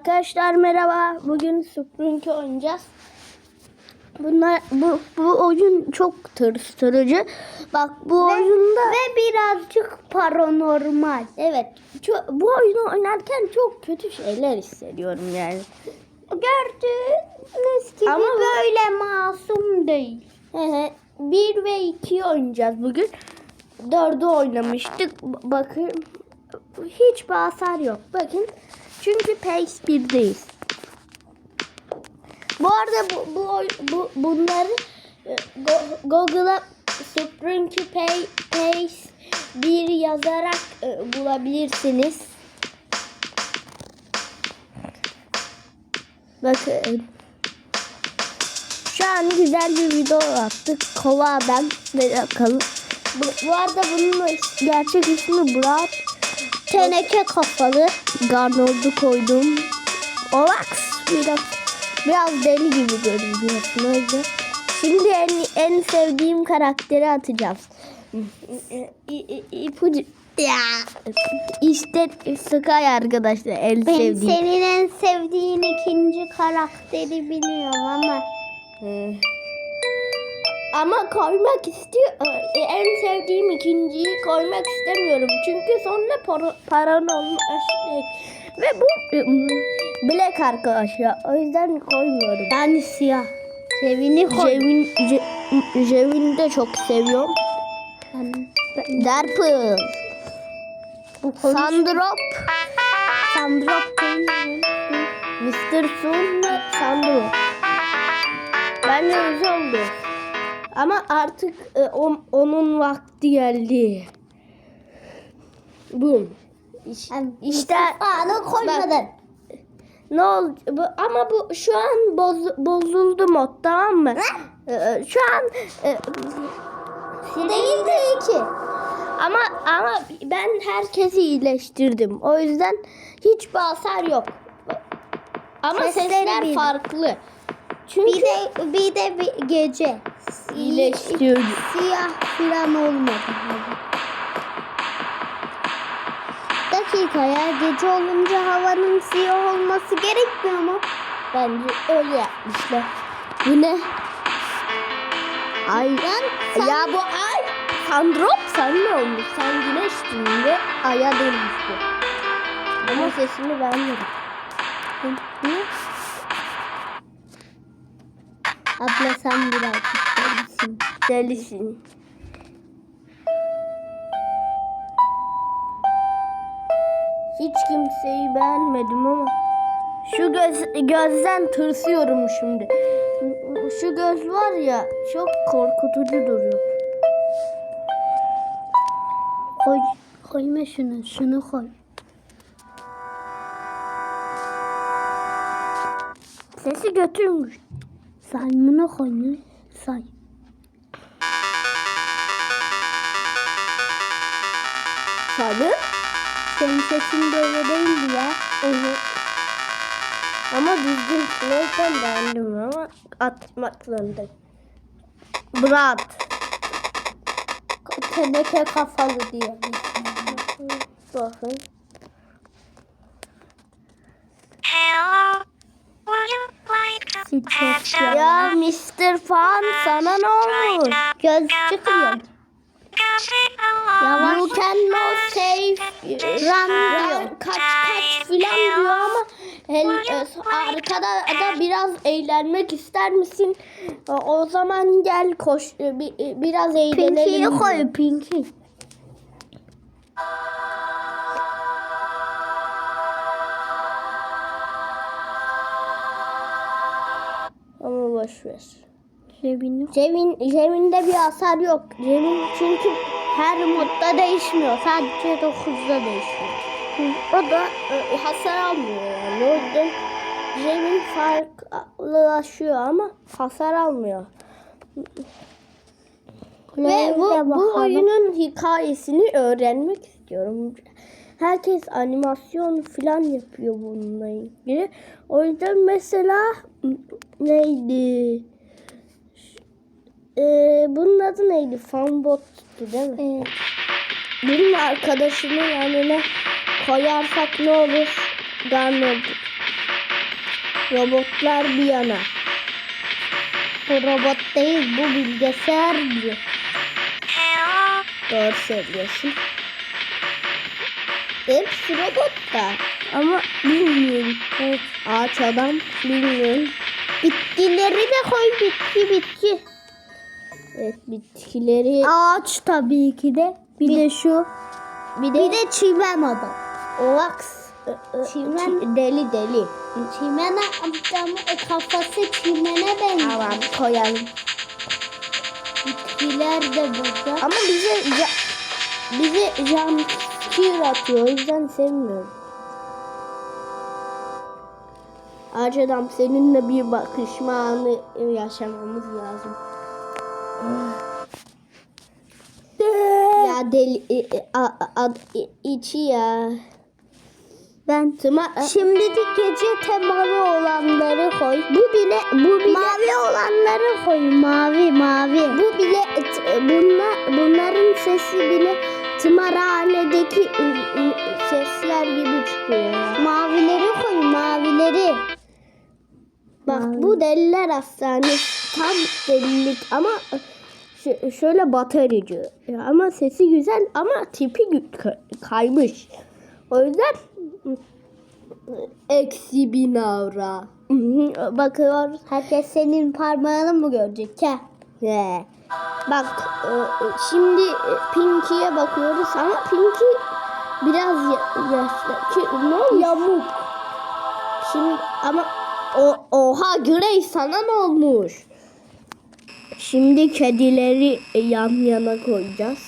Arkadaşlar merhaba. Bugün Spring oynayacağız. Bunlar bu bu oyun çok tırsırıcı. Bak bu oyunda Ve birazcık paranormal. evet çok, bu oyunu oynarken çok kötü şeyler hissediyorum yani. Gördüğünüz gibi Ama bu- böyle masum değil. 1 ve 2 oynayacağız bugün. 4'ü oynamıştık. Bakın hiç hasar yok. Bakın çünkü Pace 1'deyiz. Bu arada bu, bu, bu bunları e, Go- Google'a Spring Pay, Pace 1 yazarak e, bulabilirsiniz. Bakın. Şu an güzel bir video attık. Kova ben bakalım. Bu, bu arada bunun gerçek ismi Brad. Teneke kafalı. Garnoldu koydum. Olax. Biraz, biraz deli gibi görünüyorsun öyle. Şimdi en, en sevdiğim karakteri i- İpucu. Ya. İşte Sky arkadaşlar en Ben sevdiğim. senin en sevdiğin ikinci karakteri biliyorum ama Ee, Ama koymak istiyor. e, En sevdiğim ikinciyi koymak istemiyorum. Çünkü sonra para, paranormal şey. Ve bu e, black arkadaşlar. O yüzden koymuyorum. ben siyah. Sevini koy. Jevin, Je- Jevin'i de çok seviyorum. Darpıl. Bu konuş- Sandrop. Sandrop değil? Mr. Sun ve Sandro. Bence güzel oldu. Ama artık e, o- onun vakti geldi. Bu. İş- Yani İşte Mustafa'nı koymadın. ne oldu? Bu, ama bu şu an boz, bozuldu mod tamam mı? E, e, şu an e, Değil de iki. ama ama ben herkesi iyileştirdim. O yüzden hiç hasar yok. Ama sesler bir- farklı. Çünkü Bir de bir de bir gece. iyileştiriyor. Siyah falan olmadı. Dakika ya gece olunca havanın siyah olması gerekmiyor mu? Bence öyle yapmışlar. Bu ne? Ay. Sen- Ya bu ay. Sandrop sen ne olmuş? Sen güneştin ve aya dönmüştü. Ama sesini beğenmedim. Ne? Abla sen birazcık delisin. Delisin. Hiç kimseyi beğenmedim ama şu göz gözden tırsıyorum şimdi. Şu göz var ya çok korkutucu duruyor. Koy, koyma şunu, şunu koy. Sesi götürmüş. Saymını koy ne? Say. Tabii. Senin sesin böyle değildi ya. Evet. Ama düzgün yüzden beğendim ama atmak zorundayım. Brad. Teneke kafalı diye. Bakın. Catch ya. Mr. Fan sana ne olmuş? Göz çıkıyor. along? You cannot save run diyor. Kaç kaç filan diyor ama el, e, arkada da biraz eğlenmek ister misin? O zaman gel koş e, e, biraz eğlenelim. Pinky'yi koy Pinky. Ama boş ver. Cebini Cem'in Cem'inde bir hasar yok. Cem'in çünkü her modda değişmiyor. Sadece 9'da değişiyor. O da e, hasar almıyor yani. O yüzden Cem'in farklılaşıyor ama hasar almıyor. Ve bu, bu oyunun hikayesini öğrenmek istiyorum. Herkes animasyon falan yapıyor bununla ilgili. O yüzden mesela neydi? Ee, bunun adı neydi? Fanbot'tu değil mi? Evet. Bunun arkadaşını yanına koyarsak ne olur? Garnet. Robotlar bir yana. Bu robot değil bu bilgisayarcı. Hello. Doğru söylüyorsun. Hepsi robot da. Ama bilmiyorum. Evet. Ağaç adam bilmiyorum. Bitkileri de koy bitki bitki. Evet bitkileri. Ağaç tabii ki de. Bir, bir de şu. Bir de, bir de çimen adam. Ovaks. Çimen Çi, deli deli. Çimen adamın kafası çimene benziyor. Tamam koyalım. Bitkiler de burada. Ama bize ya bize jump 2 atıyor. O yüzden sevmiyorum. Ağaç adam seninle bir bakışma anı yaşamamız lazım. ya deli e, e, a, a, a, içi ya. Ben Tıma, e, şimdi de gece temalı olanları koy. Bu bile bu bile mavi olanları koy. Mavi mavi. Bu bile bunla, bunların sesi bile tımarhanedeki sesler gibi çıkıyor. Mavileri koy mavileri. Bak bu deliler hastanesi tam delilik ama şöyle bataryacı. Ya Ama sesi güzel ama tipi kaymış. O yüzden eksi bin avra. Bakıyoruz. Herkes senin parmağını mı görecek? Ke. He. Bak e, e, şimdi e, Pinky'ye bakıyoruz ama Pinky biraz ya- yaşlı. Ki, ne olmuş? Yamuk. Şimdi ama o, oha Grey sana ne olmuş? Şimdi kedileri yan yana koyacağız.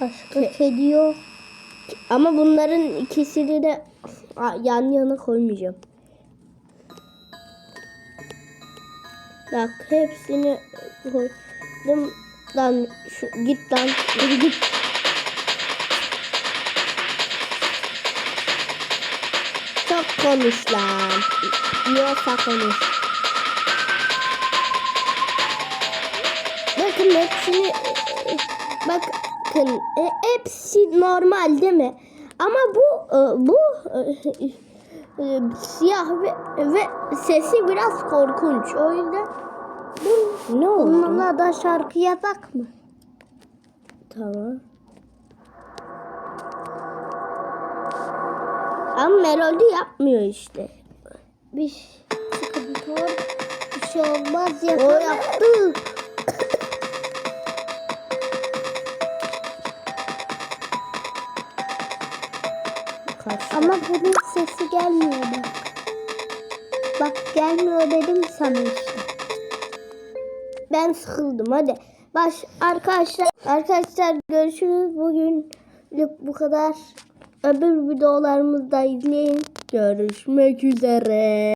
Başka kedi yok. Ama bunların ikisini de yan yana koymayacağım. Bak hepsini Lan şu, git lan. Yürü git. Çok konuş lan. Yiyorsa konuş. Bakın hepsini bakın e, hepsi normal değil mi? Ama bu e, bu e, e, siyah ve, ve sesi biraz korkunç. O yüzden bu ne oldu? Bununla da şarkı yapak mı? Tamam. Ama melodi yapmıyor işte. Bir sıkıntı var. Bir şey olmaz O yapalım. yaptı. Kaçtı. Ama bunun sesi gelmiyor bak. Bak gelmiyor dedim sana işte. Ben sıkıldım hadi. Baş arkadaşlar arkadaşlar görüşürüz bugün bu kadar. Öbür videolarımızda izleyin. Görüşmek üzere.